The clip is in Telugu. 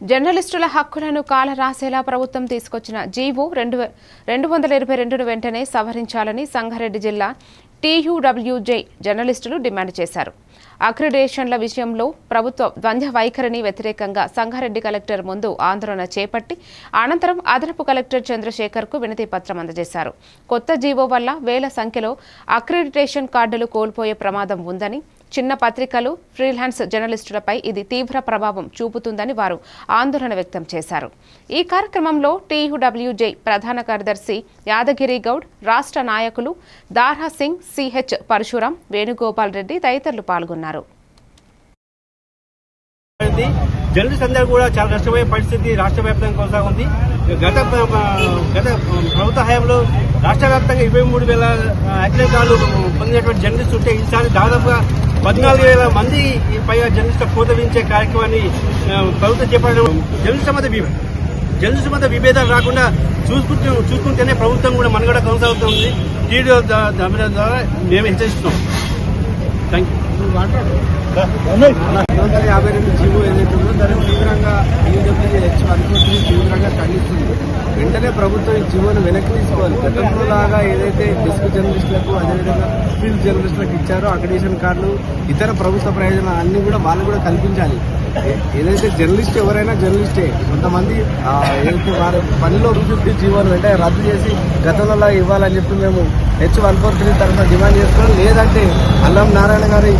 జర్నలిస్టుల హక్కులను కాల రాసేలా ప్రభుత్వం తీసుకొచ్చిన జీవో రెండు రెండు వందల ఇరవై రెండును వెంటనే సవరించాలని సంగారెడ్డి జిల్లా టీయూడబ్ల్యూజే జర్నలిస్టులు డిమాండ్ చేశారు. అక్రిడేషన్ల విషయంలో ప్రభుత్వ ద్వంద్వ వైఖరిని వ్యతిరేకంగా సంగారెడ్డి కలెక్టర్ ముందు ఆందోళన చేపట్టి అనంతరం అదనపు కలెక్టర్ చంద్రశేఖర్కు వినతి పత్రం అందజేశారు. కొత్త జీవో వల్ల వేల సంఖ్యలో అక్రిడిటేషన్ కార్డులు కోల్పోయే ప్రమాదం ఉందని చిన్న పత్రికలు ఫ్రీలాన్స్ జర్నలిస్టులపై ఇది తీవ్ర ప్రభావం చూపుతుందని వారు ఆందోళన వ్యక్తం చేశారు. ఈ కార్యక్రమంలో టీయుడబ్ల్యూజే ప్రధాన కార్యదర్శి యాదగిరి గౌడ్ రాష్ట్ర నాయకులు దార్హా సింగ్ సిహెచ్ పరశురాం వేణుగోపాల్ రెడ్డి తదితరులు పాల్గొన్నారు. జర్నలిస్ట్ అందరూ కూడా చాలా నష్టపోయే పరిస్థితి రాష్ట్ర వ్యాప్తంగా కొనసాగుంది. గత గత ప్రభుత్వ హయాంలో రాష్ట్ర వ్యాప్తంగా ఇరవై మూడు వేల యాక్సిడెంట్ పొందినటువంటి జర్నలిస్ట్ ఉంటే ఈసారి దాదాపుగా పద్నాలుగు వేల మంది పైగా జర్నలిస్ట్ కోతవించే కార్యక్రమాన్ని ప్రభుత్వం చేపట్టడం జర్నలిస్ట్ మధ్య విభే జర్నలిస్ట్ మధ్య విభేదాలు రాకుండా చూసుకుంటూ చూసుకుంటేనే ప్రభుత్వం కూడా మనుగడ కొనసాగుతుంది. టీడీ ద్వారా మేము హెచ్చరిస్తున్నాం. థ్యాంక్ యూ యాభై రెండు జీవో ఏదైతే ఉందో దాన్ని వెంటనే ప్రభుత్వం ఈ జీవోను వెనక్కి తీసుకోవాలి. గతంలో లాగా ఏదైతే డెస్క్ జర్నలిస్టులకు అదేవిధంగా ఫీల్డ్ జర్నలిస్టులకు ఇచ్చారో అక్రిడేషన్ కార్డులు ఇతర ప్రభుత్వ ప్రయోజనాలు అన్నీ కూడా వాళ్ళు కూడా కల్పించాలి. ఏదైతే జర్నలిస్ట్ ఎవరైనా జర్నలిస్టే కొంతమంది ఏదైతే వారి పనిలో రుజువు జీవోను వెంటనే రద్దు చేసి గతంలో ఇవ్వాలని చెప్పి మేము హెచ్ వన్ ఫోర్ త్రీ తరఫున డిమాండ్ చేస్తున్నాం. లేదంటే అల్లం నారాయణ గారి